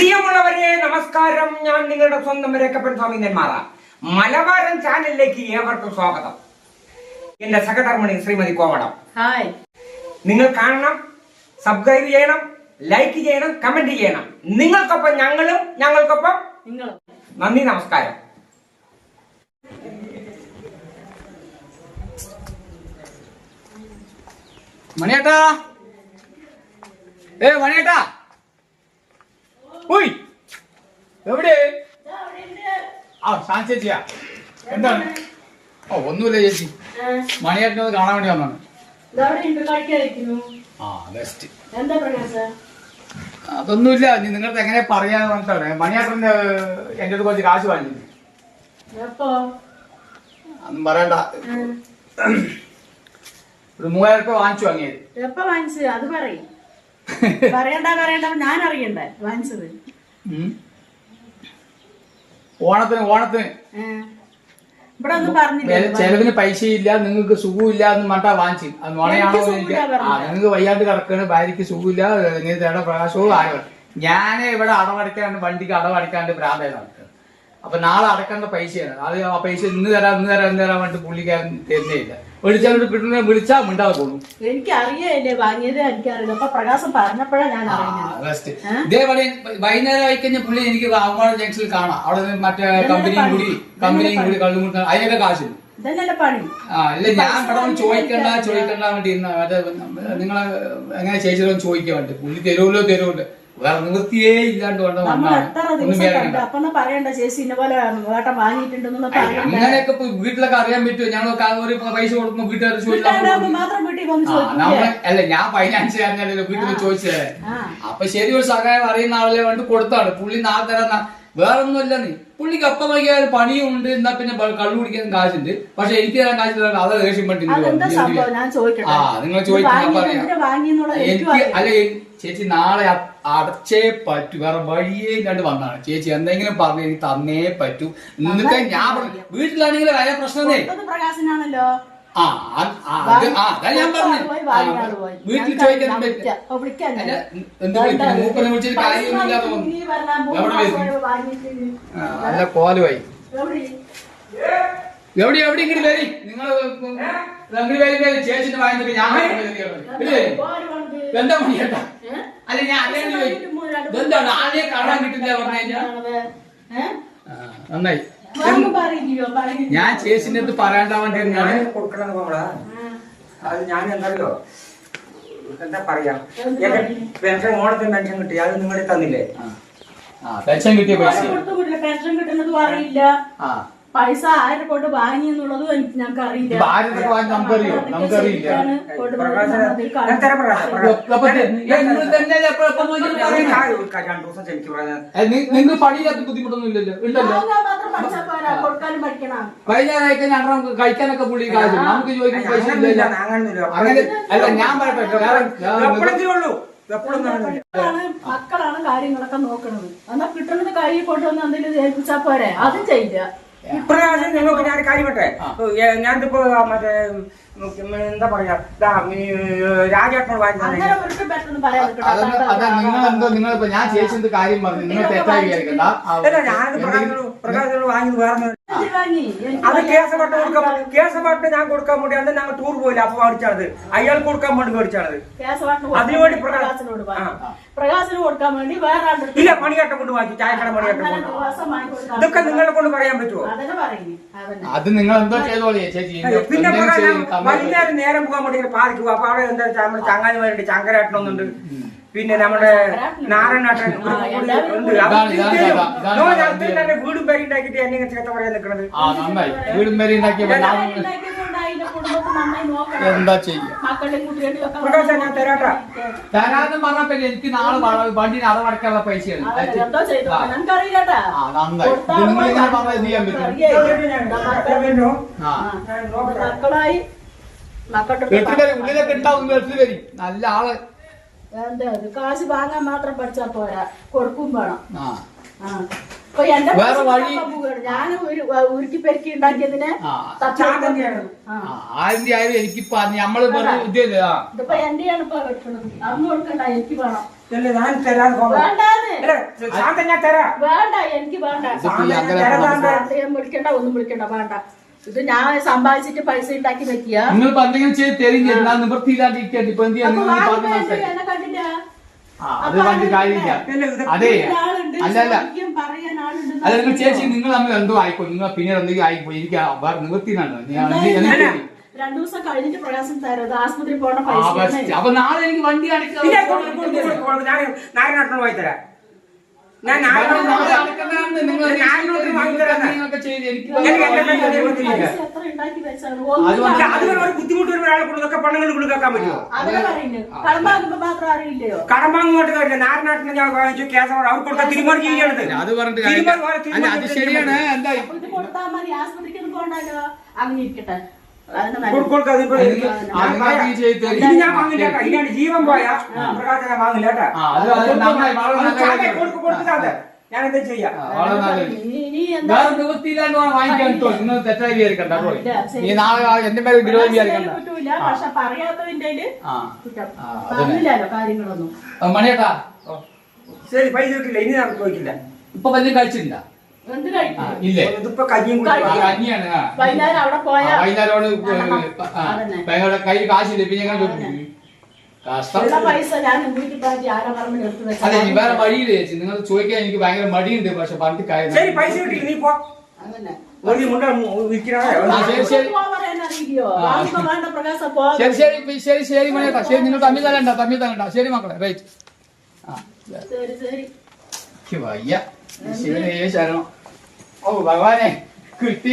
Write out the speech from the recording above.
പ്രിയമുള്ളവരെ നമസ്കാരം. ഞാൻ നിങ്ങളുടെ സ്വന്തം രേഖപ്പൻ സ്വാമി നെന്മാറ. മലബാരൻ ചാനലിലേക്ക് ഏവർക്കും സ്വാഗതം. എന്റെ സഹധർമ്മണി ശ്രീമതി കോവളം ഹായ്. നിങ്ങൾ കാണണം സബ്സ്ക്രൈബ് ചെയ്യണം ലൈക്ക് ചെയ്യണം കമന്റ് ചെയ്യണം. നിങ്ങൾക്കൊപ്പം ഞങ്ങളും ഞങ്ങൾക്കൊപ്പം നിങ്ങളും. നന്ദി നമസ്കാരം. മണിയേട്ടാ. ഏ മണിയേട്ടാ. ഉയ് എവിടെ? ആ ഷാൻ ചേച്ചിയാ. എന്താണ്? ഓ ഒന്നുമില്ല ചേച്ചി. മണിയേട്ടനത് കാണാൻ വേണ്ടി വന്നാണ് ആ ബെസ്റ്റ് അതൊന്നുമില്ല. നിങ്ങൾക്ക് എങ്ങനെ പറയാന്ന് പറഞ്ഞിട്ടാണ് മണിയേട്ടന്റെ എന്റെ അടുത്ത് കുറച്ച് കാശ് വാങ്ങി അതൊന്നും പറയണ്ട. ഒരു മൂവായിരം രൂപ വാങ്ങിച്ചു വാങ്ങിയത്. എപ്പോ വാങ്ങിച്ചു അത് പറയും. പറയണ്ട പറയണ്ട. ഞാൻ അറിയണ്ടേ? വാങ്ങിച്ചത്. ഉം. ഓണത്തിന് ഓണത്തിന്. ഏ. ഇവിടെ ഒന്നും പറഞ്ഞില്ല? വേ- ചെലവിന് പൈസയില്ല നിങ്ങൾക്ക് സുഖമില്ല എന്ന് മട്ടാ വാങ്ങിച്ചു. അത് നുണയാണോ. നിങ്ങൾക്ക് വയ്യാണ്ട് കിടക്കാണ് ഭാര്യക്ക് സുഖമില്ല ഇങ്ങനെ തേട പ്രകാശവും ആയോ ഞാൻ ഇവിടെ അടവടയ്ക്കാണ്ട് വണ്ടിക്ക് അടവടയ്ക്കാണ്ട് ഭ്രാന്തായി നടക്കുക അപ്പൊ നാളെ അടക്കേണ്ട പൈസയാണ്. അത് ആ പൈസ ഇന്ന് തരാം ഇന്ന് തരാം ഇന്ന് തരാൻ വേണ്ടി പുള്ളിക്കാരൻ തരുന്നേ ഇല്ല. വിളിച്ചാൽ കിട്ടുന്ന വിളിച്ചാൽ മിണ്ടാതെ പോകും എനിക്ക് അറിയല്ലേ വാങ്ങിയത് എനിക്കറിയില്ല. അപ്പൊ പ്രകാശം പറഞ്ഞപ്പോഴാ ഞാൻ അറിയുന്നത്. ഇതേപോലെ വൈകുന്നേരം ആയിക്കഴിഞ്ഞാൽ പുള്ളി എനിക്ക് വാങ്ങാട് ജംഗ്ഷനിൽ കാണാം. അവിടെ മറ്റേ കമ്പനിയും കൂടി കമ്പനിയും കൂടി കള്ളും കൂടി അതിനൊക്കെ കാശില്ല ഇല്ല ഞാൻ പടം ചോദിക്കണ്ട ചോദിക്കണ്ട വേണ്ടി നിങ്ങളെ എങ്ങനെ ചേച്ചിയോട് ചോദിക്കാൻ വേണ്ടി പുള്ളി തരുമല്ലോ തരുമല്ലോ. വേറെ നിവൃത്തിയേ ഇല്ലാണ്ട് വേണ്ട നമ്മൾ വന്നാണ് എത്ര ഒന്നും ദിവസം വേറെ കണ്ടു? അപ്പൊ പറയണ്ട ചേച്ചി ഇന്ന പോലെ വേട്ടം വാങ്ങിയിട്ടുണ്ടെന്നുള്ള പറയണ്ട. അങ്ങനെയൊക്കെ ഇപ്പൊ വീട്ടിലൊക്കെ അറിയാൻ പറ്റുമോ? ഞങ്ങളൊക്കെ ആ ഒരു പൈസ കൊടുക്കുമ്പോ വീട്ടുകാർ മാത്രം വീട്ടിൽ വന്ന് ആ, ചോദിക്കൂലേ? നമ്മളെ അല്ല ഞാൻ ഫൈനാൻസ് ചെയ്യാനല്ലോ വീട്ടിൽ ചോദിച്ചത് ആ. അപ്പൊ ശരി ഒരു സഹായം അറിയുന്ന ആളെ വേണ്ടി കൊടുത്താണ്. പുള്ളി നാളെ ഒന്നും വേറൊന്നുമല്ല നീ. പുള്ളിക്ക് അപ്പം നോക്കിയാൽ പണിയും ഉണ്ട് എന്നാ പിന്നെ ബ- കള്ളു കുടിക്കാൻ കാശുണ്ട്. പക്ഷെ എനിക്ക് തരാൻ കാശില്ല അത് ദേഷ്യം പറ്റി നിങ്ങൾ അതെന്താ സംഭവം? ഞാൻ ചോദിക്കട്ടെ. ആ നിങ്ങൾ വാങ്ങിയെന്നുള്ളത് എനിക്കും എനിക്ക് അറിയാം. അല്ല എ- ചേച്ചി നാളെ അടച്ചേ പറ്റൂ. വേറെ വഴിയേ ഇല്ലാണ്ട് വന്നാണ്. ചേച്ചി എന്തെങ്കിലും പറഞ്ഞു എനിക്ക് തന്നേ പറ്റൂ. എന്നിട്ട് ഞാൻ വീട്ടിലാണെങ്കിൽ വരെ പ്രശ്നമേ. പ്രകാശനാണല്ലോ. ആ അതാ ഞാൻ പറഞ്ഞു. വീട്ടിൽ ചോദിക്കാൻ. അല്ല, മൂപ്പനെ വിളിച്ചിട്ട് തോന്നുന്നു. നല്ല കോലുമായി. എവിടെ? എവിടെ ഇങ്ങോട്ട് വരി? നിങ്ങൾ അങ്ങോട്ട് വരി വരി. ചേച്ചിന്റെ വാങ്ങി ഞാൻ. എന്താ മണിയേട്ടാ അല്ല ഞാൻ അല്ലെങ്കിൽ ഇതെന്താണ്? ആദ്യം കാണാൻ കിട്ടില്ല പറഞ്ഞു? നന്നായി. ഞാൻ ചേച്ചിന്റെ അടുത്ത് പറയാണ്ടാ വേണ്ടി ഞാൻ ഞാൻ കൊടുക്കണമെന്ന് അത് ഞാൻ എന്തറിയോ എന്താ പറയാ? എന്റെ? പെൻഷൻ ഓണത്തിന് പെൻഷൻ കിട്ടി. അത് നിങ്ങളെ തന്നില്ലേ? ആ. പെൻഷൻ കിട്ടിയ പൈസ. പെൻഷൻ കിട്ടുന്നത് അറിയില്ല ആ. പൈസ ആരെ കൊണ്ട് വാങ്ങി എന്നുള്ളതും എനിക്ക് ഞങ്ങൾക്ക് അറിയില്ല. ഞാൻ നിങ്ങൾ പണിയില്ലാത്ത ബുദ്ധിമുട്ടൊന്നും ഇല്ലല്ലോ? ഉണ്ടല്ലോ? മാത്രം പഠിച്ചാൽ പോരാ. കൊടുക്കാനും പഠിക്കണം. വൈകുന്നേരമൊക്കെ ഞങ്ങൾ കഴിക്കാനൊക്കെ പുള്ളി കാശ് നമുക്ക് ചോദിക്കാൻ പൈസ ഇല്ലല്ലോ. അങ്ങനെ അല്ല ഞാൻ മക്കളാണ് മക്കളാണ് കാര്യങ്ങളൊക്കെ നോക്കണത്. എന്നാ കിട്ടുന്നത് കൈ കൊണ്ടുവന്ന് എന്തെങ്കിലും ഏൽപ്പിച്ചാ പോരെ? അതും ചെയ്യില്ല. ഇപ്രാവശ്യം നിങ്ങൾക്ക് ഞാൻ കാര്യം പറ്റേ ഞാനിപ്പോ മറ്റേ എന്താ പറയാ രാജേട്ടനോട് ഇപ്പൊ ഞാൻ ചേച്ചി കാര്യം പറഞ്ഞു? നിങ്ങൾ തെറ്റായി വിചാരിക്കണ്ട. ആ, ഞാനത് പ്രകാശനോട് വാങ്ങി വേറെ അത് കേസപ്പെട്ട് കൊടുക്കാൻ കേസപ്പെട്ട് ഞാൻ കൊടുക്കാൻ വേണ്ടി അന്ന് ഞങ്ങൾ ടൂർ പോയില്ല. അപ്പൊ മേടിച്ചാണത്. അയാൾക്ക് കൊടുക്കാൻ വേണ്ടി മേടിച്ചാണത്. അതിനുവേണ്ടി പ്രകാശനോട് പ്രകാശന് കൊടുക്കാൻ വേണ്ടി വേറെ ഇല്ല പണികട്ടം കൊണ്ട് വാങ്ങി. ചായക്കട അങ്ങനെ കൊണ്ട്. ഇതൊക്കെ നിങ്ങളെ കൊണ്ട് പറയാൻ പറ്റുമോ അത് നിങ്ങൾ എന്തോ ചെയ്തോളിയേ ചേച്ചി. പിന്നെ. വൈകുന്നേരം നേരം പോകാൻ വേണ്ടി പാലിക്ക് പോകും അപ്പൊ അവിടെ എന്താ ചങ്ങാതിമാരുണ്ട് ചങ്കരേട്ടനൊന്നുണ്ട് പിന്നെ നമ്മുടെ നാരായണേട്ടൻ വീടും പേര് എന്നെ ഇങ്ങനെ പറയാൻ വീടും നന്നായി എന്താ ഞാൻ തരാട്ടാ. തരാന്ന് പറഞ്ഞപ്പോ എനിക്ക് നാളെ വണ്ടിന് പൈസയാണ്. ആ. മക്കളായി. മക്കളുടെ ഉള്ളിലൊക്കെ ഉണ്ടാവും നല്ല ആൾ. എന്താ ഇത്? കാശ് വാങ്ങാൻ മാത്രം പഠിച്ചാ പോരാ. കൊടുക്കും വേണം. ആ. ആ. ഇപ്പൊ എന്റെ വേറെ വഴി-. ഞാൻ ഒരു ഉരുക്കി പെരുക്കി ഉണ്ടാക്കിയതിന് ആ. തട്ടി ചാതന്നെയാണ്. ആ. ആ, ആയിരം ആയാലും എനിക്കിപ്പോ നമ്മൾ പറഞ്ഞ ഉദ്യോഗ ഇതിപ്പോ എന്റെയാണ് ഇപ്പൊ എടുക്കുന്നത് അന്ന് കൊടുക്കണ്ട എനിക്ക് വേണം. ഇല്ല ഞാൻ തരാൻ പോകാം വേണ്ടാന്ന്. അല്ല, ശാന്തൻ ഞാൻ തരാം. വേണ്ട എനിക്ക് വേണ്ട. ഇതിപ്പോ ഈ അങ്ങനെ തരാം. വിളിക്കണ്ട ഒന്നും വിളിക്കണ്ട വേണ്ട. ഇത് ഞാൻ സമ്പാദിച്ചിട്ട് പൈസ ഉണ്ടാക്കി വെക്കുക. നിങ്ങൾ എന്തെങ്കിലും ചെയ്ത് തരും ചെയ്യും ഞാൻ നിവൃത്തിയില്ലാണ്ടിരിക്കട്ടെ ഇപ്പൊ എന്ത് ചെയ്യാൻ അപ്പൊ നിങ്ങൾ ഈ വാങ്ങുമ്പോ പറഞ്ഞ എന്ത് എന്നെ കണ്ടില്ല ആ, അത് കാര്യമില്ല. അല്ല, അതെ. നിങ്ങൾ ചേച്ചി നിങ്ങൾ തമ്മിൽ എന്തോ ആയിക്കോ? നിങ്ങൾ പിന്നെ എന്തെങ്കിലും ആയിക്കോ? എനിക്ക് വേറെ എന്തായാലും രണ്ടു ദിവസം കഴിഞ്ഞിട്ട് പ്രയാസം തരാം ആശുപത്രി പോണ പൈസ. അപ്പൊ നാളെ എനിക്ക് വണ്ടി അടയ്ക്കാൻ ഇല്ല, കൊടുക്ക്, കൊടുക്ക്, കൊടുക്ക്, കൊടുക്ക്. ഞാൻ നാരായണേട്ടനോട് വാങ്ങി തരാം ഞാൻ നാളെ നാരായണേട്ടനോട് അടയ്ക്കണ്ടാന്ന് നിങ്ങൾ ഒരു നാലിനോട്ട് വാങ്ങി തരാം. നിങ്ങൾക്ക് ചെയ്ത് എനിക്ക് എനിക്ക് എന്റെ പൈസ തരുമോ? പൈസ എത്ര ഉണ്ടാക്കി വെച്ചാണ് അത് ഒന്നും വേണ്ട. അല്ല, കാണാൻ അതുപോലെ ഒരു ബുദ്ധിമുട്ട് വരുന്ന ഒരാളെ കൊടുത്തൊക്കെ പണങ്ങൾ കൊടുക്കാൻ പറ്റുമോ? കടം വാങ്ങുന്നോട്ട് കാര്യമില്ല. നാരനാട്ടിനെ ഞാൻ വാങ്ങിച്ചു കേസോട് അവർ കൊടുത്ത തിരുമാറി ചെയ്യണത് അത് പറഞ്ഞിട്ട് ശരിയാണ്. എന്താ ഇത് കൊടുത്താൽ മതി. ആശുപത്രിക്ക് ഒന്നും പോണ്ടല്ലോ അങ്ങനെ ഇരിക്കട്ടെ. ഞാൻ ഞാൻ വാങ്ങില്ല. ഇല്ലാണ്ട് ജീവൻ പോയ പ്രകാശം ഞാൻ വാങ്ങില്ല കേട്ടോ. ഞാൻ എന്താ ചെയ്യാം. നീ- വേറെ നിവൃത്തിയില്ലാണ്ട് വാങ്ങിക്കാൻ തെറ്റായി വിചാരിക്കണ്ട നാളെ എന്റെ മേലെ വിചാരിക്കണ്ട. മണിയേട്ടാ. ശരി പൈസ കിട്ടില്ല. ഇനി നമുക്ക് ചോദിക്കില്ല. ഇപ്പൊ പതിനും കഴിക്കും ഇല്ലേ? ഇതിപ്പോ കഞ്ഞിയും ആ, കുടിച്ച് കഞ്ഞിയാണ് ആ. വൈകുന്നേരം അവിടെ കയ്യിൽ കാശില്ല പിന്നെ ഞങ്ങൾ അതെ നീ വേറെ വഴിയില്ല ചേച്ചി? നിങ്ങൾ ചോദിക്കാൻ എനിക്ക് ഭയങ്കര മടിയുണ്ട് പക്ഷെ പണ്ട് കാര്യം ശരി ശരി, ശരി. ശരി മണിയേട്ടാ. ശരി നിങ്ങൾ തമ്മിൽ തരണ്ട തമ്മിൽ തരണ്ട. ശരി മക്കളെ റൈറ്റ്. ആ ശരി ശരി. എനിക്ക് വയ്യ ശിവനെ ശരണം ഓ ഭഗവാനെ കിട്ടി.